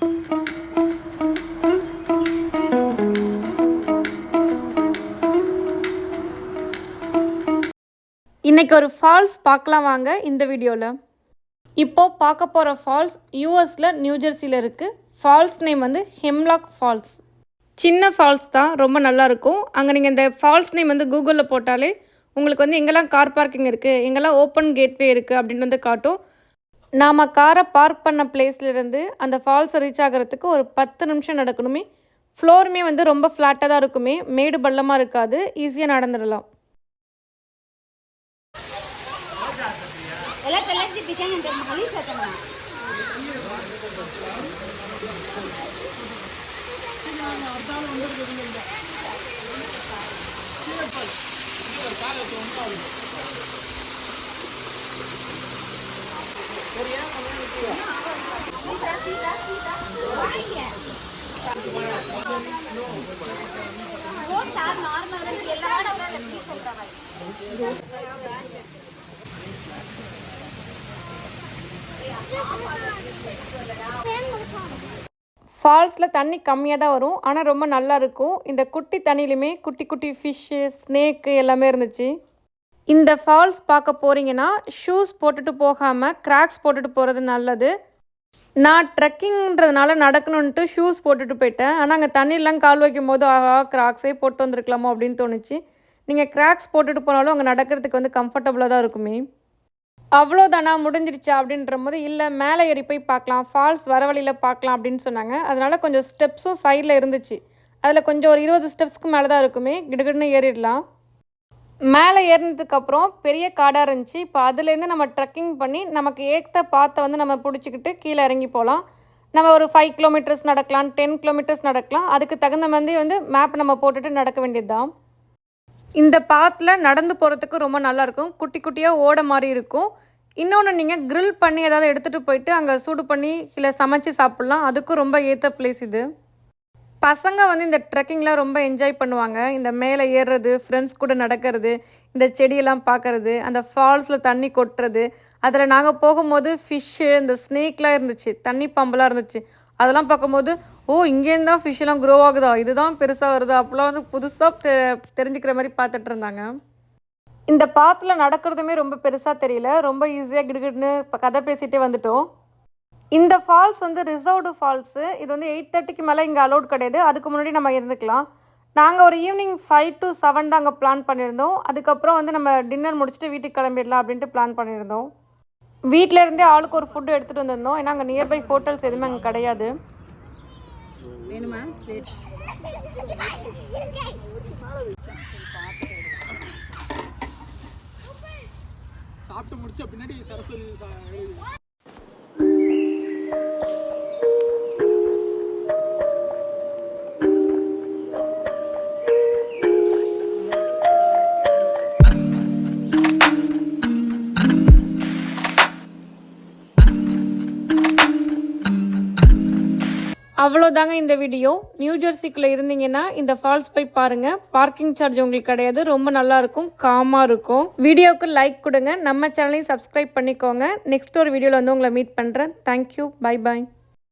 இன்னைக்கு ஒரு ஃபால்ஸ் பார்க்கலாம் வாங்க இந்த வீடியோவில் இப்போது பார்க்க போகிற ஃபால்ஸ் யூஎஸில் நியூஜெர்சியில் இருக்குது ஃபால்ஸ் நேம் வந்து ஹெம்லாக் ஃபால்ஸ் சின்ன ஃபால்ஸ் தான் ரொம்ப நல்லாயிருக்கும் அங்கே நீங்கள் இந்த ஃபால்ஸ் நேம் வந்து கூகுளில் போட்டாலே உங்களுக்கு வந்து எங்கெல்லாம் கார் பார்க்கிங் இருக்குது எங்கெல்லாம் ஓப்பன் கேட்வே இருக்குது அப்படின்னு வந்து காட்டும். நாம் காரை பார்க் பண்ண பிளேஸ்லேருந்து அந்த ஃபால்ஸை ரீச் ஆகிறதுக்கு ஒரு பத்து நிமிஷம் நடக்கணுமே. ஃப்ளோருமே வந்து ரொம்ப ஃப்ளாட்டாக தான் இருக்குமே. மேடு பள்ளமாக இருக்காது. ஈஸியாக நடந்துடலாம். காலை ஃபால்ஸில் தண்ணி கம்மியாக தான் வரும். ஆனால் ரொம்ப நல்லா இருக்கும். இந்த குட்டி தண்ணியிலுமே குட்டி குட்டி ஃபிஷ்ஷு ஸ்னேக்கு எல்லாமே இருந்துச்சு. இந்த ஃபால்ஸ் பார்க்க போகிறீங்கன்னா ஷூஸ் போட்டுட்டு போகாமல் கிராக்ஸ் போட்டுட்டு போகிறது நல்லது. நான் ட்ரெக்கிங்ன்றதுனால நடக்கணுன்ட்டு ஷூஸ் போட்டுட்டு போயிட்டேன். ஆனால் அங்கே தண்ணியெலாம் கால் வைக்கும் போது ஆஹா கிராக்ஸே போட்டு வந்திருக்கலாமோ அப்படின்னு தோணுச்சு. நீங்கள் கிராக்ஸ் போட்டுட்டு போனாலும் அங்கே நடக்கிறதுக்கு வந்து கம்ஃபர்டபுளாக தான் இருக்குமே. அவ்வளோதானா முடிஞ்சிருச்சா? அப்படின்ற போது இல்லை மேலே ஏறி போய் பார்க்கலாம். ஃபால்ஸ் வர வழியில் பார்க்கலாம் அப்படின்னு சொன்னாங்க. அதனால் கொஞ்சம் ஸ்டெப்ஸும் சைடில் இருந்துச்சு. அதில் கொஞ்சம் ஒரு இருபது ஸ்டெப்ஸ்க்கு மேலே தான் இருக்குமே. கிடுகிடுன்னு ஏறிடலாம். மேலே ஏறினதுக்கப்புறம் பெரிய காடாக இருந்துச்சு. இப்போ அதுலேருந்து நம்ம ட்ரெக்கிங் பண்ணி நமக்கு ஏற்ற பாத்தை வந்து நம்ம பிடிச்சிக்கிட்டு கீழே இறங்கி போகலாம். நம்ம ஒரு ஃபைவ் கிலோமீட்டர்ஸ் நடக்கலாம் டென் கிலோமீட்டர்ஸ் நடக்கலாம். அதுக்கு தகுந்த மாதிரி வந்து மேப் நம்ம போட்டுட்டு நடக்க வேண்டியது தான் இந்த பாத்தில் நடந்து போகிறதுக்கு ரொம்ப நல்லாயிருக்கும் குட்டி குட்டியாக ஓட மாதிரி இருக்கும். இன்னொன்று நீங்கள் க்ரில் பண்ணி ஏதாவது எடுத்துகிட்டு போயிட்டு அங்கே சூடு பண்ணி இல்லை சமைச்சு சாப்பிட்லாம். அதுக்கும் ரொம்ப ஏற்ற பிளேஸ் இது. பசங்க வந்து இந்த ட்ரெக்கிங்லாம் ரொம்ப என்ஜாய் பண்ணுவாங்க. இந்த மேலே ஏறுறது ஃப்ரெண்ட்ஸ் கூட நடக்கிறது இந்த செடியெல்லாம் பார்க்கறது அந்த ஃபால்ஸில் தண்ணி கொட்டுறது. அதில் நாங்கள் போகும்போது ஃபிஷ்ஷு இந்த ஸ்னேக்லாம் இருந்துச்சு தண்ணி பம்பெலாம் இருந்துச்சு. அதெல்லாம் பார்க்கும்போது ஓ இங்கேருந்து தான் ஃபிஷ்ஷெல்லாம் க்ரோ ஆகுதா? இதுதான் பெருசாக வருதா? அப்போலாம் வந்து புதுசாக தெ தெரிஞ்சுக்கிற மாதிரி பார்த்துட்டு இருந்தாங்க. இந்த பாத்தில் நடக்கிறதுமே ரொம்ப பெருசாக தெரியல. ரொம்ப ஈஸியாக கிடுகிடுன்னு இப்போ கதை பேசிகிட்டே வந்துட்டோம். இந்த ஃபால்ஸ் வந்து ரிசர்வ்டு ஃபால்ஸு இது வந்து எயிட் தேர்ட்டிக்கு மேலே இங்கே அலௌட் கிடையாது. அதுக்கு முன்னாடி நம்ம இருந்துக்கலாம். நாங்கள் ஒரு ஈவினிங் ஃபைவ் டு செவன் தான் அங்கே பிளான் பண்ணியிருந்தோம். அதுக்கப்புறம் வந்து நம்ம டின்னர் முடிச்சுட்டு வீட்டுக்கு கிளம்பிடலாம் அப்படின்ட்டு பிளான் பண்ணியிருந்தோம். வீட்டில் இருந்தே ஆளுக்கு ஒரு ஃபுட்டு எடுத்துகிட்டு வந்திருந்தோம். ஏன்னா அங்கே நியர்பை ஹோட்டல்ஸ் எதுவுமே அங்கே கிடையாது. வேணுமா? சாப்பிட்டு முடிச்ச பின்னாடி சரஸ்வதி Bye. அவ்வளோதாங்க இந்த வீடியோ. நியூ ஜெர்சிக்குள்ளே இருந்தீங்கன்னா இந்த ஃபால்ஸ் போய் பாருங்கள் பார்க்கிங் சார்ஜ் உங்களுக்கு கிடையாது. ரொம்ப நல்லா இருக்கும். காமாக இருக்கும். வீடியோவுக்கு லைக் கொடுங்க. நம்ம சேனலையும் சப்ஸ்கிரைப் பண்ணிக்கோங்க. நெக்ஸ்ட் ஒரு வீடியோவில் வந்து உங்களை மீட் பண்ணுறேன் தேங்க்யூ பை பாய்